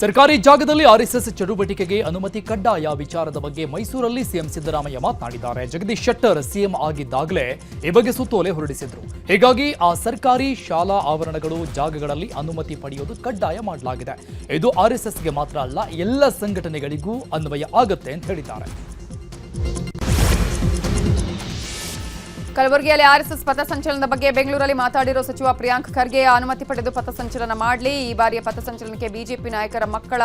ಸರ್ಕಾರಿ ಜಾಗದಲ್ಲಿ ಆರ್ಎಸ್ಎಸ್ ಚಟುವಟಿಕೆಗೆ ಅನುಮತಿ ಕಡ್ಡಾಯ ವಿಚಾರದ ಬಗ್ಗೆ ಮೈಸೂರಲ್ಲಿ ಸಿಎಂ ಸಿದ್ದರಾಮಯ್ಯ ಮಾತನಾಡಿದ್ದಾರೆ. ಜಗದೀಶ್ ಶೆಟ್ಟರ್ ಸಿಎಂ ಆಗಿದ್ದಾಗಲೇ ಈ ಬಗ್ಗೆ ಸುತ್ತೋಲೆ ಹೊರಡಿಸಿದ್ರು. ಹೀಗಾಗಿ ಆ ಸರ್ಕಾರಿ ಶಾಲಾ ಆವರಣಗಳು, ಜಾಗಗಳಲ್ಲಿ ಅನುಮತಿ ಪಡೆಯೋದು ಕಡ್ಡಾಯ ಮಾಡಲಾಗಿದೆ. ಇದು ಆರ್ಎಸ್ಎಸ್ಗೆ ಮಾತ್ರ ಅಲ್ಲ, ಎಲ್ಲ ಸಂಘಟನೆಗಳಿಗೂ ಅನ್ವಯ ಆಗುತ್ತೆ ಅಂತ ಹೇಳಿದ್ದಾರೆ. ಕಲಬುರಗಿಯಲ್ಲಿ ಆರ್ಎಸ್ಎಸ್ ಪಥಸಂಚಲನದ ಬಗ್ಗೆ ಬೆಂಗಳೂರಲ್ಲಿ ಮಾತಾಡಿರೋ ಸಚಿವ ಪ್ರಿಯಾಂಕ್ ಖರ್ಗೆ, ಅನುಮತಿ ಪಡೆದು ಪಥಸಂಚಲನ ಮಾಡಲಿ. ಈ ಬಾರಿಯ ಪಥಸಂಚಲನಕ್ಕೆ ಬಿಜೆಪಿ ನಾಯಕರ ಮಕ್ಕಳ,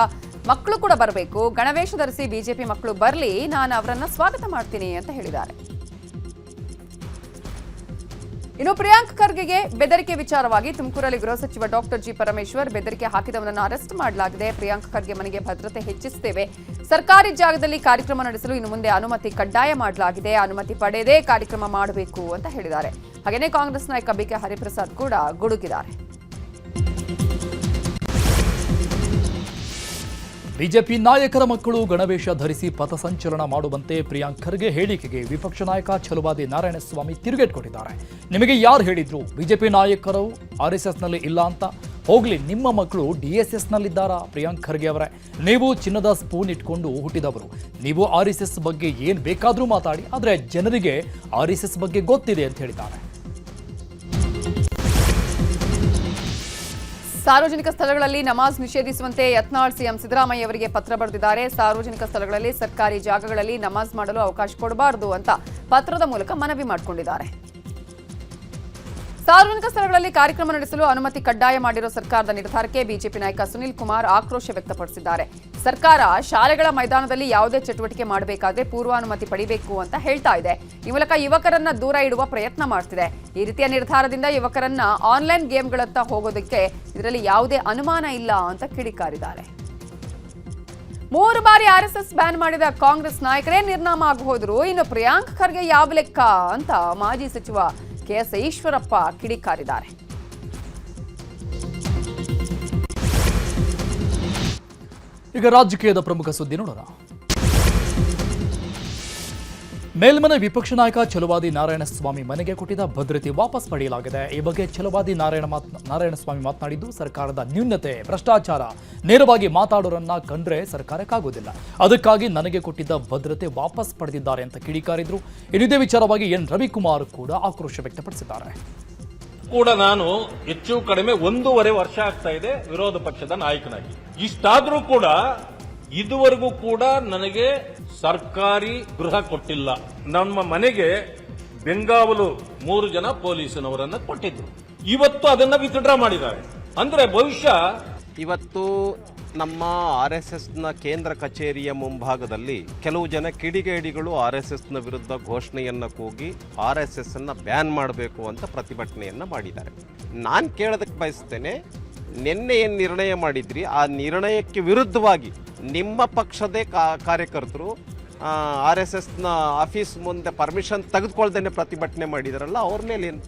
ಮಕ್ಕಳು ಕೂಡ ಬರಬೇಕು. ಗಣವೇಶ ಧರಿಸಿ ಬಿಜೆಪಿ ಮಕ್ಕಳು ಬರಲಿ. ನಾನು ಅವರನ್ನ ಸ್ವಾಗತ ಮಾಡ್ತೀನಿ ಅಂತ ಹೇಳಿದ್ದಾರೆ. ಇನ್ನು ಪ್ರಿಯಾಂಕ್ ಖರ್ಗೆಗೆ ಬೆದರಿಕೆ ವಿಚಾರವಾಗಿ ತುಮಕೂರಲ್ಲಿ ಗೃಹ ಸಚಿವ ಡಾಕ್ಟರ್ ಜಿ ಪರಮೇಶ್ವರ್ ಬೆದರಿಕೆ ಹಾಕಿದವನನ್ನು ಅರೆಸ್ಟ್ ಮಾಡಲಾಗಿದೆ. ಪ್ರಿಯಾಂಕ್ ಖರ್ಗೆ ಮನೆಗೆ ಭದ್ರತೆ ಹೆಚ್ಚಿಸುತ್ತೇವೆ. ಸರ್ಕಾರಿ ಜಾಗದಲ್ಲಿ ಕಾರ್ಯಕ್ರಮ ನಡೆಸಲು ಇನ್ನು ಮುಂದೆ ಅನುಮತಿ ಕಡ್ಡಾಯ ಮಾಡಲಾಗಿದೆ. ಅನುಮತಿ ಪಡೆಯದೇ ಕಾರ್ಯಕ್ರಮ ಮಾಡಬೇಕು ಅಂತ ಹೇಳಿದ್ದಾರೆ. ಹಾಗೆಯೇ ಕಾಂಗ್ರೆಸ್ ನಾಯಕ ಬಿಕೆ ಹರಿಪ್ರಸಾದ್ ಕೂಡ ಗುಡುಗಿದ್ದಾರೆ. ಬಿಜೆಪಿ ನಾಯಕರ ಮಕ್ಕಳು ಗಣವೇಶ ಧರಿಸಿ ಪಥಸಂಚಲನ ಮಾಡುವಂತೆ ಪ್ರಿಯಾಂಕ್ ಖರ್ಗೆ ಹೇಳಿಕೆಗೆ ವಿಪಕ್ಷ ನಾಯಕ ಛಲುವಾದಿ ನಾರಾಯಣಸ್ವಾಮಿ ತಿರುಗೇಟ್ ಕೊಟ್ಟಿದ್ದಾರೆ ನಿಮಗೆ ಯಾರು ಹೇಳಿದ್ರು ಬಿಜೆಪಿ ನಾಯಕರು ಆರ್ಎಸ್ಎಸ್ನಲ್ಲಿ ಇಲ್ಲ ಅಂತ? ಹೋಗ್ಲಿ, ನಿಮ್ಮ ಮಕ್ಕಳು ಡಿಎಸ್ಎಸ್ ಎಸ್ನಲ್ಲಿದ್ದಾರಾ? ಪ್ರಿಯಾಂಕ್ ಖರ್ಗೆ ಅವರೇ, ನೀವು ಚಿನ್ನದ ಸ್ಪೂನ್ ಇಟ್ಕೊಂಡು ಹುಟ್ಟಿದವರು. ನೀವು ಆರ್ ಎಸ್ ಎಸ್ ಬಗ್ಗೆ ಏನು ಬೇಕಾದರೂ ಮಾತಾಡಿ, ಆದರೆ ಜನರಿಗೆ ಆರ್ ಎಸ್ ಎಸ್ ಬಗ್ಗೆ ಗೊತ್ತಿದೆ ಅಂತ ಹೇಳಿದ್ದಾರೆ. ಸಾರ್ವಜನಿಕ ಸ್ಥಳಗಳಲ್ಲಿ ನಮಾಜ್ ನಿಷೇಧಿಸುವಂತೆ ಯತ್ನಾಳ್ ಸಿಎಂ ಸಿದ್ದರಾಮಯ್ಯ ಅವರಿಗೆ ಪತ್ರ ಬರೆದಿದ್ದಾರೆ. ಸಾರ್ವಜನಿಕ ಸ್ಥಳಗಳಲ್ಲಿ ಸರ್ಕಾರಿ ಜಾಗಗಳಲ್ಲಿ ನಮಾಜ್ ಮಾಡಲು ಅವಕಾಶ ಕೊಡಬಾರದು ಅಂತ ಪತ್ರದ ಮೂಲಕ ಮನವಿ ಮಾಡಿಕೊಂಡಿದ್ದಾರೆ. ಸಾರ್ವಜನಿಕ ಸ್ಥಳಗಳಲ್ಲಿ ಕಾರ್ಯಕ್ರಮ ನಡೆಸಲು ಅನುಮತಿ ಕಡ್ಡಾಯ ಮಾಡಿರೋ ಸರ್ಕಾರದ ನಿರ್ಧಾರಕ್ಕೆ ಬಿಜೆಪಿ ನಾಯಕ ಸುನಿಲ್ ಕುಮಾರ್ ಆಕ್ರೋಶ ವ್ಯಕ್ತಪಡಿಸಿದ್ದಾರೆ. ಸರ್ಕಾರ ಶಾಲೆಗಳ ಮೈದಾನದಲ್ಲಿ ಯಾವುದೇ ಚಟುವಟಿಕೆ ಮಾಡಬೇಕಾದ್ರೆ ಪೂರ್ವಾನುಮತಿ ಪಡಿಬೇಕು ಅಂತ ಹೇಳ್ತಾ ಇದೆ. ಈ ಮೂಲಕ ಯುವಕರನ್ನ ದೂರ ಇಡುವ ಪ್ರಯತ್ನ ಮಾಡ್ತಿದೆ. ಈ ರೀತಿಯ ನಿರ್ಧಾರದಿಂದ ಯುವಕರನ್ನ ಆನ್ಲೈನ್ ಗೇಮ್ಗಳತ್ತ ಹೋಗೋದಕ್ಕೆ ಇದರಲ್ಲಿ ಯಾವುದೇ ಅನುಮಾನ ಇಲ್ಲ ಅಂತ ಕಿಡಿಕಾರಿದ್ದಾರೆ. ಮೂರು ಬಾರಿ ಆರ್ಎಸ್ಎಸ್ ಬ್ಯಾನ್ ಮಾಡಿದ ಕಾಂಗ್ರೆಸ್ ನಾಯಕರೇ ನಿರ್ನಾಮ ಆಗಿ ಹೋದ್ರು. ಇನ್ನು ಪ್ರಿಯಾಂಕ್ ಖರ್ಗೆ ಯಾವ ಲೆಕ್ಕ ಅಂತ ಮಾಜಿ ಸಚಿವ ಕೆಎಸ್ ಈಶ್ವರಪ್ಪ ಕಿಡಿಕಾರಿದ್ದಾರೆ. ಈಗ ರಾಜಕೀಯದ ಪ್ರಮುಖ ಸುದ್ದಿ ನೋಡೋಣ. ಮೇಲ್ಮನೆ ವಿಪಕ್ಷ ನಾಯಕ ಚಲುವಾದಿ ನಾರಾಯಣಸ್ವಾಮಿ ಮನೆಗೆ ಕೊಟ್ಟಿದ್ದ ಭದ್ರತೆ ವಾಪಸ್ ಪಡೆಯಲಾಗಿದೆ. ಈ ಬಗ್ಗೆ ಛಲುವಾದಿ ನಾರಾಯಣ ಮಾತ್, ನಾರಾಯಣಸ್ವಾಮಿ ಮಾತನಾಡಿದ್ದು, ಸರ್ಕಾರದ ನ್ಯೂನತೆ, ಭ್ರಷ್ಟಾಚಾರ, ನೇರವಾಗಿ ಮಾತಾಡೋರನ್ನ ಕಂಡ್ರೆ ಸರ್ಕಾರಕ್ಕಾಗೋದಿಲ್ಲ. ಅದಕ್ಕಾಗಿ ನನಗೆ ಕೊಟ್ಟಿದ್ದ ಭದ್ರತೆ ವಾಪಸ್ ಪಡೆದಿದ್ದಾರೆ ಅಂತ ಕಿಡಿಕಾರಿದ್ರು. ಇದೇ ವಿಚಾರವಾಗಿ ಎನ್. ರವಿಕುಮಾರ್ ಕೂಡ ಆಕ್ರೋಶ ವ್ಯಕ್ತಪಡಿಸಿದ್ದಾರೆ. ಕೂಡ ನಾನು ಹೆಚ್ಚು ಕಡಿಮೆ ಒಂದೂವರೆ ವರ್ಷ ಆಗ್ತಾ ಇದೆ ವಿರೋಧ ಪಕ್ಷದ ನಾಯಕನಾಗಿ. ಇಷ್ಟಾದ್ರೂ ಕೂಡ ಇದುವರೆಗೂ ಕೂಡ ನನಗೆ ಸರ್ಕಾರಿ ಗೃಹ ಕೊಟ್ಟಿಲ್ಲ. ನಮ್ಮ ಮನೆಗೆ ಬೆಂಗಾವಲು ಮೂರು ಜನ ಪೊಲೀಸನವರನ್ನ ಕೊಟ್ಟಿದ್ರು. ಇವತ್ತು ಅದನ್ನ ವಿತ್ಡ್ರಾ ಮಾಡಿದ್ದಾರೆ. ಅಂದ್ರೆ ಭವಿಷ್ಯ ಇವತ್ತು ನಮ್ಮ ಆರ್ ಎಸ್ ಎಸ್ನ ಕೇಂದ್ರ ಕಚೇರಿಯ ಮುಂಭಾಗದಲ್ಲಿ ಕೆಲವು ಜನ ಕಿಡಿಗೇಡಿಗಳು ಆರ್ ಎಸ್ ಎಸ್ನ ವಿರುದ್ಧ ಘೋಷಣೆಯನ್ನು ಕೂಗಿ ಆರ್ ಎಸ್ ಎಸ್ ಅನ್ನ ಬ್ಯಾನ್ ಮಾಡಬೇಕು ಅಂತ ಪ್ರತಿಭಟನೆಯನ್ನ ಮಾಡಿದ್ದಾರೆ. ನಾನು ಕೇಳೋದಕ್ಕೆ ಬಯಸ್ತೇನೆ ನಿನ್ನೆ ಏನು ನಿರ್ಣಯ ಮಾಡಿದ್ರಿ? ಆ ನಿರ್ಣಯಕ್ಕೆ ವಿರುದ್ಧವಾಗಿ ನಿಮ್ಮ ಪಕ್ಷದೇ ಕಾರ್ಯಕರ್ತರು ಆರ್ ಎಸ್ ಎಸ್ನ ಆಫೀಸ್ ಮುಂದೆ ಪರ್ಮಿಷನ್ ತೆಗೆದುಕೊಳ್ದೇನೆ ಪ್ರತಿಭಟನೆ ಮಾಡಿದಾರಲ್ಲ, ಅವ್ರ ಮೇಲೆ ಏನು?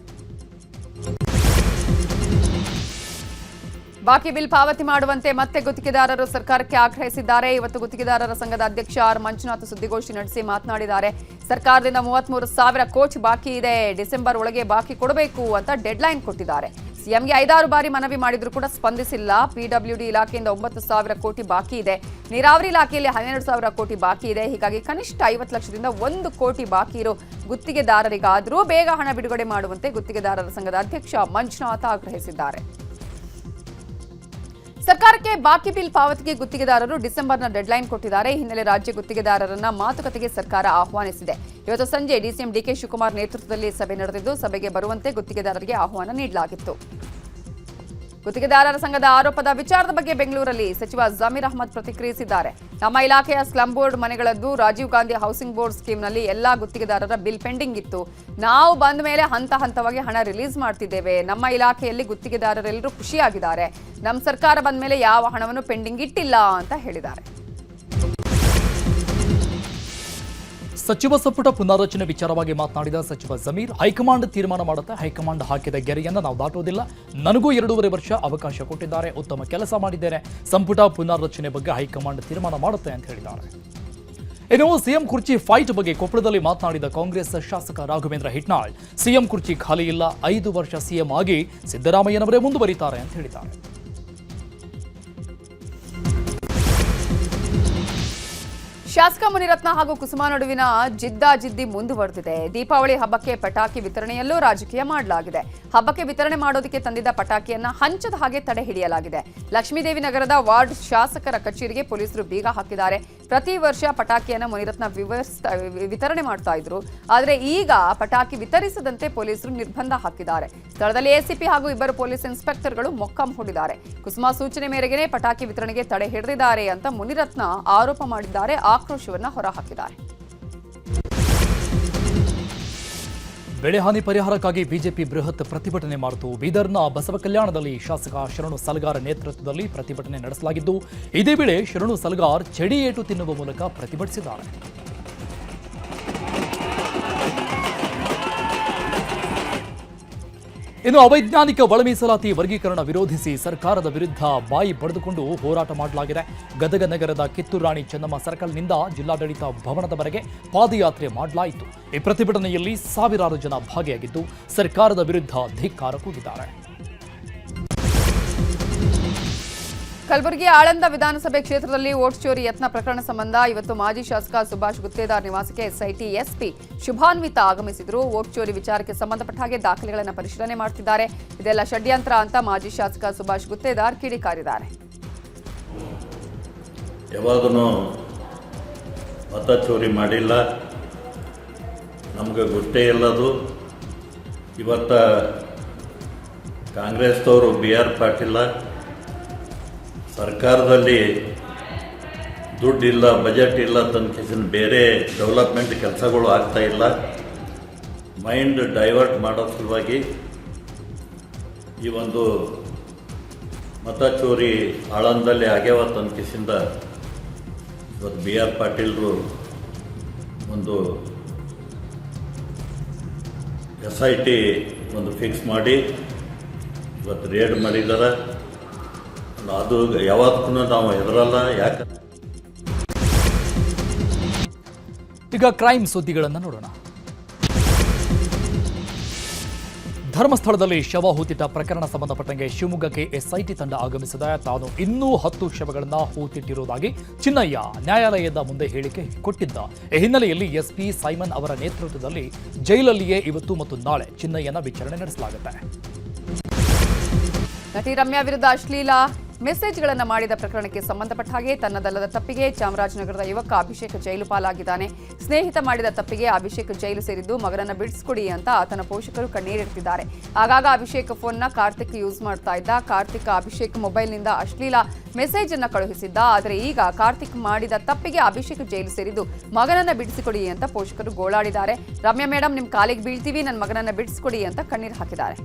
ಬಾಕಿ ಬಿಲ್ ಪಾವತಿ ಮಾಡುವಂತೆ ಮತ್ತೆ ಗುತ್ತಿಗೆದಾರರು ಸರ್ಕಾರಕ್ಕೆ ಆಗ್ರಹಿಸಿದ್ದಾರೆ. ಇವತ್ತು ಗುತ್ತಿಗೆದಾರರ ಸಂಘದ ಅಧ್ಯಕ್ಷ ಆರ್ ಮಂಜುನಾಥ್ ಸುದ್ದಿಗೋಷ್ಠಿ ನಡೆಸಿ ಮಾತನಾಡಿದ್ದಾರೆ. ಸರ್ಕಾರದಿಂದ ಮೂವತ್ಮೂರು ಸಾವಿರ ಕೋಚ್ ಬಾಕಿ ಇದೆ. ಡಿಸೆಂಬರ್ ಒಳಗೆ ಬಾಕಿ ಕೊಡಬೇಕು ಅಂತ ಡೆಡ್ಲೈನ್ ಕೊಟ್ಟಿದ್ದಾರೆ. ಸಿಎಂಗೆ ಐದಾರು ಬಾರಿ ಮನವಿ ಮಾಡಿದ್ರು ಕೂಡ ಸ್ಪಂದಿಸಿಲ್ಲ. ಪಿಡಬ್ಲ್ಯೂಡಿ ಇಲಾಖೆಯಿಂದ ಒಂಬತ್ತು ಸಾವಿರ ಕೋಟಿ ಬಾಕಿ ಇದೆ. ನೀರಾವರಿ ಇಲಾಖೆಯಲ್ಲಿ ಹನ್ನೆರಡು ಸಾವಿರ ಕೋಟಿ ಬಾಕಿ ಇದೆ. ಹೀಗಾಗಿ ಕನಿಷ್ಠ ಐವತ್ತು ಲಕ್ಷದಿಂದ ಒಂದು ಕೋಟಿ ಬಾಕಿ ಇರೋ ಗುತ್ತಿಗೆದಾರರಿಗಾದರೂ ಬೇಗ ಹಣ ಬಿಡುಗಡೆ ಮಾಡುವಂತೆ ಗುತ್ತಿಗೆದಾರರ ಸಂಘದ ಅಧ್ಯಕ್ಷ ಮಂಜುನಾಥ್ ಆಗ್ರಹಿಸಿದ್ದಾರೆ. ಸರ್ಕಾರಕ್ಕೆ ಬಾಕಿ ಬಿಲ್ ಪಾವತಿಗೆ ಗುತ್ತಿಗೆದಾರರು ಡಿಸೆಂಬರ್ನ ಡೆಡ್ಲೈನ್ ಕೊಟ್ಟಿದ್ದಾರೆ. ಹಿನ್ನೆಲೆ ರಾಜ್ಯ ಗುತ್ತಿಗೆದಾರರನ್ನ ಮಾತುಕತೆಗೆ ಸರ್ಕಾರ ಆಹ್ವಾನಿಸಿದೆ. ಇವತ್ತು ಸಂಜೆ ಡಿಸಿಎಂ ಡಿಕೆ ಶಿವಕುಮಾರ್ ನೇತೃತ್ವದಲ್ಲಿ ಸಭೆ ನಡೆದಿದ್ದು, ಸಭೆಗೆ ಬರುವಂತೆ ಗುತ್ತಿಗೆದಾರರಿಗೆ ಆಹ್ವಾನ ನೀಡಲಾಗಿತ್ತು. ಗುತ್ತಿಗೆದಾರರ ಸಂಘದ ಆರೋಪದ ವಿಚಾರದ ಬಗ್ಗೆ ಬೆಂಗಳೂರಲ್ಲಿ ಸಚಿವ ಜಮೀರ್ ಅಹಮದ್ ಪ್ರತಿಕ್ರಿಯಿಸಿದ್ದಾರೆ. ನಮ್ಮ ಇಲಾಖೆಯ ಸ್ಲಂ ಬೋರ್ಡ್ ಮನೆಗಳದ್ದು ರಾಜೀವ್ ಗಾಂಧಿ ಹೌಸಿಂಗ್ ಬೋರ್ಡ್ ಸ್ಕೀಮ್ನಲ್ಲಿ ಎಲ್ಲಾ ಗುತ್ತಿಗೆದಾರರ ಬಿಲ್ ಪೆಂಡಿಂಗ್ ಇತ್ತು. ನಾವು ಬಂದ ಮೇಲೆ ಹಂತ ಹಂತವಾಗಿ ಹಣ ರಿಲೀಸ್ ಮಾಡ್ತಿದ್ದೇವೆ. ನಮ್ಮ ಇಲಾಖೆಯಲ್ಲಿ ಗುತ್ತಿಗೆದಾರರೆಲ್ಲರೂ ಖುಷಿಯಾಗಿದ್ದಾರೆ. ನಮ್ಮ ಸರ್ಕಾರ ಬಂದ ಮೇಲೆ ಯಾವ ಹಣವನ್ನು ಪೆಂಡಿಂಗ್ ಇಟ್ಟಿಲ್ಲ ಅಂತ ಹೇಳಿದ್ದಾರೆ. ಸಚಿವ ಸಂಪುಟ ಪುನಾರಚನೆ ವಿಚಾರವಾಗಿ ಮಾತನಾಡಿದ ಸಚಿವ ಜಮೀರ್, ಹೈಕಮಾಂಡ್ ತೀರ್ಮಾನ ಮಾಡುತ್ತೆ ಹೈಕಮಾಂಡ್ ಹಾಕಿದ ಗೆರೆಯನ್ನು ನಾವು ದಾಟೋದಿಲ್ಲ ನನಗೂ ಎರಡೂವರೆ ವರ್ಷ ಅವಕಾಶ ಕೊಟ್ಟಿದ್ದಾರೆ. ಉತ್ತಮ ಕೆಲಸ ಮಾಡಿದ್ದೇನೆ. ಸಂಪುಟ ಪುನಾರಚನೆ ಬಗ್ಗೆ ಹೈಕಮಾಂಡ್ ತೀರ್ಮಾನ ಮಾಡುತ್ತೆ ಅಂತ ಹೇಳಿದ್ದಾರೆ. ಇನ್ನು ಸಿಎಂ ಕುರ್ಚಿ ಫೈಟ್ ಬಗ್ಗೆ ಕೊಪ್ಪಳದಲ್ಲಿ ಮಾತನಾಡಿದ ಕಾಂಗ್ರೆಸ್ ಶಾಸಕ ರಾಘವೇಂದ್ರ ಹಿಟ್ನಾಳ್, ಸಿಎಂ ಕುರ್ಚಿ ಖಾಲಿ ಇಲ್ಲ. ಐದು ವರ್ಷ ಸಿಎಂ ಆಗಿ ಸಿದ್ದರಾಮಯ್ಯನವರೇ ಮುಂದುವರಿತಾರೆ ಅಂತ ಹೇಳಿದ್ದಾರೆ. ಶಾಸಕ ಮುನಿರತ್ನ ಹಾಗೂ ಕುಸುಮಾ ನಡುವಿನ ಜಿದ್ದಾಜಿದ್ದಿ ಮುಂದುವರೆದಿದೆ. ದೀಪಾವಳಿ ಹಬ್ಬಕ್ಕೆ ಪಟಾಕಿ ವಿತರಣೆಯಲ್ಲೂ ರಾಜಕೀಯ ಮಾಡಲಾಗಿದೆ. ಹಬ್ಬಕ್ಕೆ ವಿತರಣೆ ಮಾಡೋದಕ್ಕೆ ತಂದಿದ್ದ ಪಟಾಕಿಯನ್ನ ಹಂಚದ ಹಾಗೆ ತಡೆ ಹಿಡಿಯಲಾಗಿದೆ. ಲಕ್ಷ್ಮೀದೇವಿ ನಗರದ ವಾರ್ಡ್ ಶಾಸಕರ ಕಚೇರಿಗೆ ಪೊಲೀಸರು ಬೀಗ ಹಾಕಿದ್ದಾರೆ. ಪ್ರತಿ ವರ್ಷ ಪಟಾಕಿಯನ್ನು ಮುನಿರತ್ನ ವಿವರಿಸ್ತಾ, ವಿತರಣೆ ಮಾಡ್ತಾ ಇದ್ರು. ಆದರೆ ಈಗ ಪಟಾಕಿ ವಿತರಿಸದಂತೆ ಪೊಲೀಸರು ನಿರ್ಬಂಧ ಹಾಕಿದ್ದಾರೆ. ಸ್ಥಳದಲ್ಲಿ ಎಸಿಪಿ ಹಾಗೂ ಇಬ್ಬರು ಪೊಲೀಸ್ ಇನ್ಸ್ಪೆಕ್ಟರ್ಗಳು ಮೊಕ್ಕಂ ಹೂಡಿದ್ದಾರೆ. ಕುಸುಮಾ ಸೂಚನೆ ಮೇರೆಗೆ ಪಟಾಕಿ ವಿತರಣೆಗೆ ತಡೆ ಹಿಡಿದಿದ್ದಾರೆ ಅಂತ ಮುನಿರತ್ನ ಆರೋಪ ಮಾಡಿದ್ದಾರೆ. ಆಕ್ರೋಶವನ್ನ ಹೊರಹಾಕಿದ್ದಾರೆ. ಬೆಳೆ ಹಾನಿ ಪರಿಹಾರಕ್ಕಾಗಿ ಬಿಜೆಪಿ ಬೃಹತ್ ಪ್ರತಿಭಟನೆ ಮಾಡಿತು. ಬೀದರ್ನ ಬಸವ ಕಲ್ಯಾಣದಲ್ಲಿ ಶಾಸಕ ಶರಣು ಸಲಗಾರ್ ನೇತೃತ್ವದಲ್ಲಿ ಪ್ರತಿಭಟನೆ ನಡೆಸಲಾಗಿದ್ದು, ಇದೇ ವೇಳೆ ಶರಣು ಸಲಗಾರ್ ಚಡಿಯೇಟು ತಿನ್ನುವ ಮೂಲಕ ಪ್ರತಿಭಟಿಸಿದ್ದಾರೆ. ಇನ್ನು ಅವೈಜ್ಞಾನಿಕ ಒಳ ಮೀಸಲಾತಿ ವರ್ಗೀಕರಣ ವಿರೋಧಿಸಿ ಸರ್ಕಾರದ ವಿರುದ್ಧ ಬಾಯಿ ಬಡಿದುಕೊಂಡು ಹೋರಾಟ ಮಾಡಲಾಗಿದೆ. ಗದಗ ನಗರದ ಕಿತ್ತೂರು ರಾಣಿ ಚೆನ್ನಮ್ಮ ಸರ್ಕಲ್ನಿಂದ ಜಿಲ್ಲಾಡಳಿತ ಭವನದವರೆಗೆ ಪಾದಯಾತ್ರೆ ಮಾಡಲಾಯಿತು. ಈ ಪ್ರತಿಭಟನೆಯಲ್ಲಿ ಸಾವಿರಾರು ಜನ ಭಾಗಿಯಾಗಿದ್ದು, ಸರ್ಕಾರದ ವಿರುದ್ಧ ಧಿಕ್ಕಾರ ಕೂಗಿದ್ದಾರೆ. ಕಲಬುರಗಿ ಆಳಂದ ವಿಧಾನಸಭೆ ಕ್ಷೇತ್ರದಲ್ಲಿ ವೋಟ್ ಚೋರಿ ಯತ್ನ ಪ್ರಕರಣ ಸಂಬಂಧ ಇವತ್ತು ಮಾಜಿ ಶಾಸಕ ಸುಭಾಷ್ ಗುತ್ತೇದಾರ್ ನಿವಾಸಕ್ಕೆ ಎಸ್ಐಟಿ ಎಸ್ಪಿ ಶುಭಾನ್ವಿತ ಆಗಮಿಸಿದ್ರು. ವೋಟ್ ಚೋರಿ ವಿಚಾರಕ್ಕೆ ಸಂಬಂಧಪಟ್ಟ ಹಾಗೆ ದಾಖಲೆಗಳನ್ನು ಪರಿಶೀಲನೆ ಮಾಡ್ತಿದ್ದಾರೆ. ಇದೆಲ್ಲ ಷಡ್ಯಂತ್ರ ಅಂತ ಮಾಜಿ ಶಾಸಕ ಸುಭಾಷ್ ಗುತ್ತೇದಾರ್ ಕಿಡಿಕಾರಿದ್ದಾರೆ. ಮತ ಚೋರಿ ಮಾಡಿಲ್ಲ. ನಮಗೆ ಗೊತ್ತೇ ಇಲ್ಲದು. ಇವತ್ತ ಕಾಂಗ್ರೆಸ್ದವರು ಬಿ ಆರ್ ಪಾಟೀಲ ಸರ್ಕಾರದಲ್ಲಿ ದುಡ್ಡಿಲ್ಲ ಬಜೆಟ್ ಇಲ್ಲ ತನ್ನ ಬೇರೆ ಡೆವಲಪ್ಮೆಂಟ್ ಕೆಲಸಗಳು ಆಗ್ತಾ ಇಲ್ಲ. ಮೈಂಡ್ ಡೈವರ್ಟ್ ಮಾಡೋ ಸಲುವಾಗಿ ಈ ಒಂದು ಮತ ಚೋರಿ ಆಳಂದಲ್ಲಿ ಆಗ್ಯಾವ ತನಕಿಸಿಂದ ಇವತ್ತು ಬಿ ಆರ್ ಪಾಟೀಲ್ರು ಒಂದು ಎಸ್ ಐ ಟಿ ಒಂದು ಫಿಕ್ಸ್ ಮಾಡಿ ಇವತ್ತು ರೇಡ್ ಮಾಡಿದ್ದಾರೆ ಅದು ಯಾವತ್ತೂ ನಾವು ಹೆದರಲ್ಲ ಯಾಕೆ ಈಗ ಕ್ರೈಮ್ ಸುದ್ದಿಗಳನ್ನು ನೋಡೋಣ. ಧರ್ಮಸ್ಥಳದಲ್ಲಿ ಶವ ಹೂತಿಟ್ಟ ಪ್ರಕರಣ ಸಂಬಂಧಪಟ್ಟಂಗೆ ಶಿವಮೊಗ್ಗಕ್ಕೆ ಎಸ್ಐಟಿ ತಂಡ ಆಗಮಿಸಿದ. ತಾನು ಇನ್ನೂ ಹತ್ತು ಶವಗಳನ್ನು ಹೂತಿಟ್ಟಿರುವುದಾಗಿ ಚಿನ್ನಯ್ಯ ನ್ಯಾಯಾಲಯದ ಮುಂದೆ ಹೇಳಿಕೆ ಕೊಟ್ಟಿದ್ದ. ಈ ಹಿನ್ನೆಲೆಯಲ್ಲಿ ಎಸ್ಪಿ ಸೈಮನ್ ಅವರ ನೇತೃತ್ವದಲ್ಲಿ ಜೈಲಲ್ಲಿಯೇ ಇವತ್ತು ಮತ್ತು ನಾಳೆ ಚಿನ್ನಯ್ಯನ ವಿಚಾರಣೆ ನಡೆಸಲಾಗುತ್ತೆ. ನಟಿ ರಮ್ಯಾ ವಿರುದ್ಧ ಅಶ್ಲೀಲ ಮೆಸೇಜ್ಗಳನ್ನು ಮಾಡಿದ ಪ್ರಕರಣಕ್ಕೆ ಸಂಬಂಧಪಟ್ಟ ಹಾಗೆ ತನ್ನದಲ್ಲದ ತಪ್ಪಿಗೆ ಚಾಮರಾಜನಗರದ ಯುವಕ ಅಭಿಷೇಕ್ ಜೈಲು ಪಾಲಾಗಿದ್ದಾನೆ ಸ್ನೇಹಿತ ಮಾಡಿದ ತಪ್ಪಿಗೆ ಅಭಿಷೇಕ್ ಜೈಲು ಸೇರಿದ್ದು ಮಗನನ್ನು ಬಿಡಿಸ್ಕೊಡಿ ಅಂತ ಆತನ ಪೋಷಕರು ಕಣ್ಣೀರಿಡ್ತಿದ್ದಾರೆ. ಆಗಾಗ ಅಭಿಷೇಕ್ ಫೋನ್ನ ಕಾರ್ತಿಕ್ ಯೂಸ್ ಮಾಡ್ತಾ ಇದ್ದ. ಕಾರ್ತಿಕ್ ಅಭಿಷೇಕ್ ಮೊಬೈಲ್ನಿಂದ ಅಶ್ಲೀಲ ಮೆಸೇಜ್ ಅನ್ನು ಕಳುಹಿಸಿದ್ದ. ಆದರೆ ಈಗ ಕಾರ್ತಿಕ್ ಮಾಡಿದ ತಪ್ಪಿಗೆ ಅಭಿಷೇಕ್ ಜೈಲು ಸೇರಿದ್ದು ಮಗನನ್ನ ಬಿಡಿಸಿಕೊಡಿ ಅಂತ ಪೋಷಕರು ಗೋಳಾಡಿದ್ದಾರೆ. ರಮ್ಯಾ ಮೇಡಮ್ ನಿಮ್ ಕಾಲಿಗೆ ಬೀಳ್ತೀವಿ ನನ್ನ ಮಗನನ್ನ ಬಿಡಿಸ್ಕೊಡಿ ಅಂತ ಕಣ್ಣೀರು ಹಾಕಿದ್ದಾರೆ.